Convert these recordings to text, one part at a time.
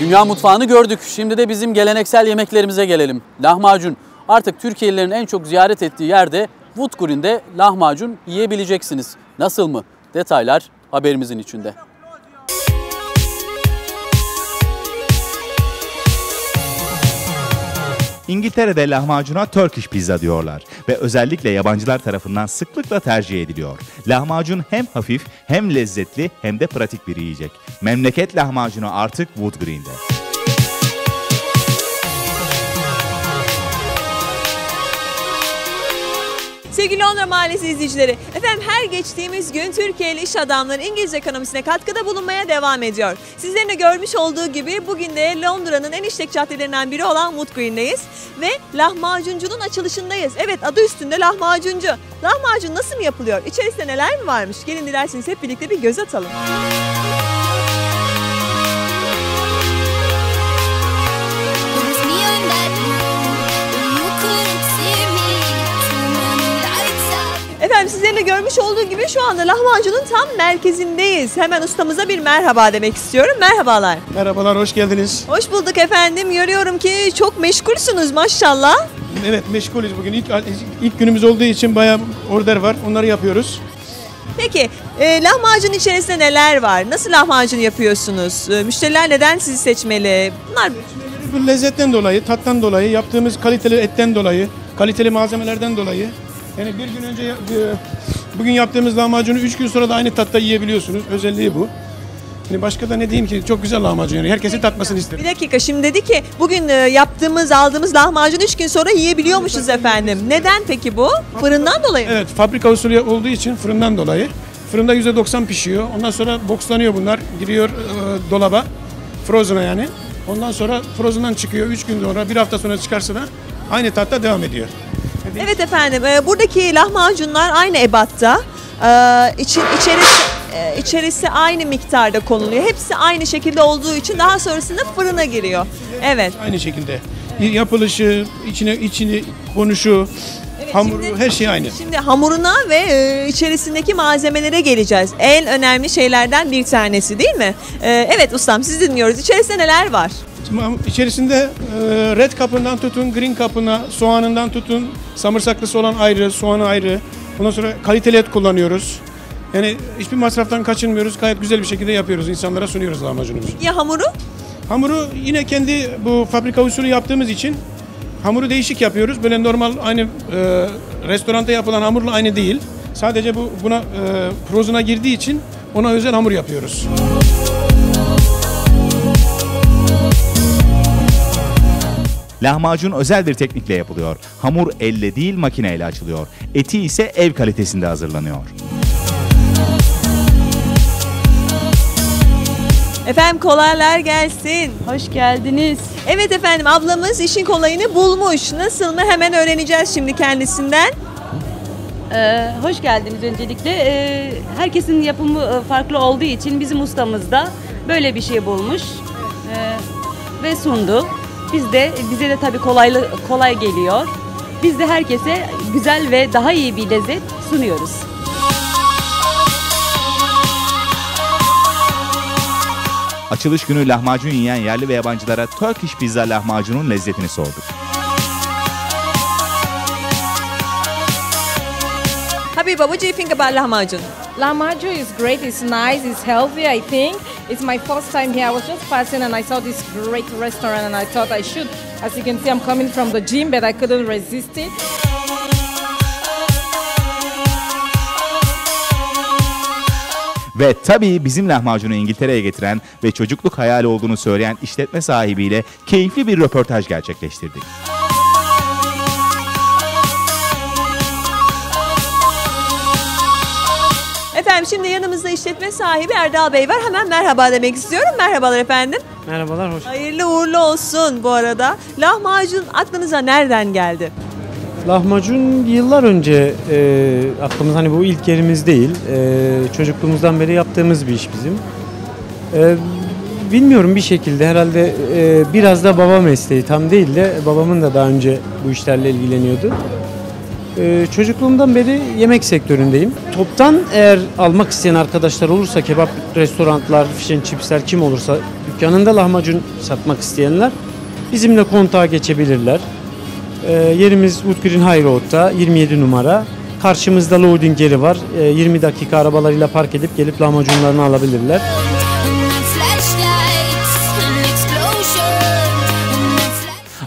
Dünya mutfağını gördük. Şimdi de bizim geleneksel yemeklerimize gelelim. Lahmacun. Artık Türkiye'lilerin en çok ziyaret ettiği yerde Woodgreen'de lahmacun yiyebileceksiniz. Nasıl mı? Detaylar haberimizin içinde. İngiltere'de lahmacuna Turkish pizza diyorlar ve özellikle yabancılar tarafından sıklıkla tercih ediliyor. Lahmacun hem hafif hem lezzetli hem de pratik bir yiyecek. Memleket lahmacunu artık Wood Green'de. Sevgili Londra Mahallesi izleyicileri, efendim her geçtiğimiz gün Türkiye'li iş adamları İngiliz ekonomisine katkıda bulunmaya devam ediyor. Sizlerin de görmüş olduğu gibi bugün de Londra'nın en işlek caddelerinden biri olan Wood Green'deyiz ve lahmacuncunun açılışındayız. Evet adı üstünde lahmacuncu. Lahmacun nasıl mı yapılıyor? İçerisinde neler mi varmış? Gelin dilerseniz hep birlikte bir göz atalım. It Efendim sizlerin de görmüş olduğu gibi şu anda lahmacunun tam merkezindeyiz. Hemen ustamıza bir merhaba demek istiyorum. Merhabalar. Merhabalar, hoş geldiniz. Hoş bulduk efendim. Görüyorum ki çok meşgulsünüz maşallah. Evet, meşgulüz bugün. İlk, ilk günümüz olduğu için bayağı order var. Onları yapıyoruz. Peki e, lahmacun içerisinde neler var? Nasıl lahmacun yapıyorsunuz? E, müşteriler neden sizi seçmeli? Bunlar Bu lezzetten dolayı, tattan dolayı, yaptığımız kaliteli etten dolayı, kaliteli malzemelerden dolayı. Yani bir gün önce, e, bugün yaptığımız lahmacunu 3 gün sonra da aynı tatta yiyebiliyorsunuz. Özelliği bu. Yani başka da ne diyeyim ki çok güzel lahmacun yani. Herkesin tatmasını isterim. bir dakika şimdi dedi ki bugün e, yaptığımız aldığımız lahmacun 3 gün sonra yiyebiliyormuşuz efendim. Neden peki bu? Fırından dolayı mı? Evet, fabrika usulü olduğu için fırından dolayı. Fırında %90 pişiyor. Ondan sonra bokslanıyor bunlar. Giriyor e, dolaba. Frozen'a yani. Ondan sonra frozen'dan çıkıyor. 3 gün sonra, bir hafta sonra çıkarsa da aynı tatta devam ediyor. Evet efendim e, buradaki lahmacunlar aynı ebatta. E, için, içerisi, e, içerisi aynı miktarda konuluyor. Hepsi aynı şekilde olduğu için daha sonrasında fırına giriyor. Evet. Aynı şekilde. Yapılışı, içine içini konuşu, hamuru şimdi- her şey aynı. Şimdi hamuruna ve e, içerisindeki malzemelere geleceğiz. En önemli şeylerden bir tanesi değil mi? E, evet ustam sizi dinliyoruz. İçerisinde neler var? İçerisinde e, red kapından tutun, green kapına, soğanından tutun, samırsaklısı olan ayrı, soğanı ayrı. Ondan sonra kaliteli et kullanıyoruz. Yani hiçbir masraftan kaçınmıyoruz. Gayet güzel bir şekilde yapıyoruz. İnsanlara sunuyoruz lahmacunumuzu. Ya hamuru? Hamuru yine kendi bu fabrika usulü yaptığımız için hamuru değişik yapıyoruz. Böyle normal aynı e, restoranda yapılan hamurla aynı değil. Sadece bu buna e, frozen'a girdiği için ona özel hamur yapıyoruz. Lahmacun özel bir teknikle yapılıyor. Hamur elle değil makineyle açılıyor. Eti ise ev kalitesinde hazırlanıyor. Efendim kolaylar gelsin. Hoş geldiniz. Evet efendim ablamız işin kolayını bulmuş. Nasıl mı hemen öğreneceğiz şimdi kendisinden. Ee, hoş geldiniz öncelikle. Ee, herkesin yapımı e, farklı olduğu için bizim ustamız da böyle bir şey bulmuş ee, ve sundu. Biz de bize de tabii kolaylı kolay geliyor. Biz de herkese güzel ve daha iyi bir lezzet sunuyoruz. Açılış günü lahmacun yiyen yerli ve yabancılara Turkish pizza lahmacunun lezzetini sorduk. Habiba, what do you think about lahmacun? Lahmacun is great. It's nice. It's healthy. I think it's my first time here. I was just passing and I saw this great restaurant and I thought I should. As you can see, I'm coming from the gym, but I couldn't resist it. Ve tabii bizim lahmacunu İngiltere'ye getiren ve çocukluk hayali olduğunu söyleyen işletme sahibiyle keyifli bir röportaj gerçekleştirdik. Efendim şimdi yanımızda işletme sahibi Erdal Bey var. Hemen merhaba demek istiyorum. Merhabalar efendim. Merhabalar, hoş. Hayırlı uğurlu olsun bu arada. Lahmacun aklınıza nereden geldi? Lahmacun yıllar önce e, aklımız hani bu ilk yerimiz değil. E, çocukluğumuzdan beri yaptığımız bir iş bizim. E, bilmiyorum bir şekilde herhalde e, biraz da baba mesleği tam değil de babamın da daha önce bu işlerle ilgileniyordu. E, çocukluğumdan beri yemek sektöründeyim. Toptan eğer almak isteyen arkadaşlar olursa kebap restoranlar, fish and chipsler kim olursa dükkanında lahmacun satmak isteyenler bizimle kontağa geçebilirler. Ee, yerimiz Wood Green High Road'da 27 numara. Karşımızda loading yeri var. Ee, 20 dakika arabalarıyla park edip gelip lahmacunlarını alabilirler.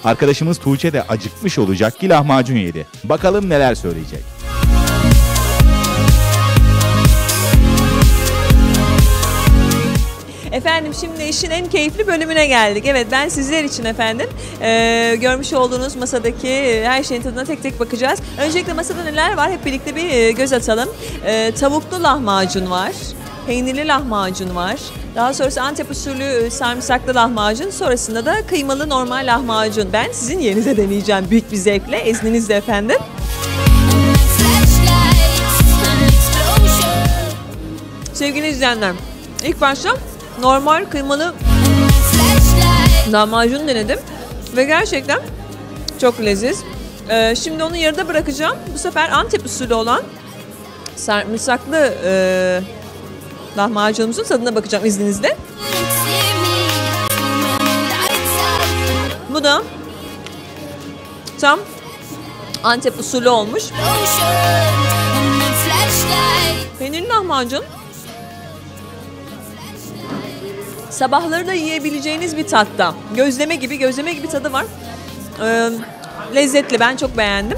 Arkadaşımız Tuğçe de acıkmış olacak ki lahmacun yedi. Bakalım neler söyleyecek. Efendim şimdi işin en keyifli bölümüne geldik. Evet ben sizler için efendim e, görmüş olduğunuz masadaki e, her şeyin tadına tek tek bakacağız. Öncelikle masada neler var hep birlikte bir e, göz atalım. E, tavuklu lahmacun var. Peynirli lahmacun var. Daha sonrası Antep usulü e, sarımsaklı lahmacun. Sonrasında da kıymalı normal lahmacun. Ben sizin yerinize deneyeceğim büyük bir zevkle. İzninizle efendim. Sevgili izleyenler, ilk başta normal kıymalı lahmacun denedim ve gerçekten çok leziz. Ee, şimdi onu yarıda bırakacağım. Bu sefer Antep usulü olan sarımsaklı e, lahmacunumuzun tadına bakacağım izninizle. Bu da tam Antep usulü olmuş. Peynirli lahmacun sabahları da yiyebileceğiniz bir tatta. Gözleme gibi, gözleme gibi tadı var. Ee, lezzetli, ben çok beğendim.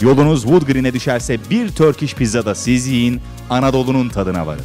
Yolunuz Wood Green'e düşerse bir Turkish pizzada siz yiyin, Anadolu'nun tadına varın.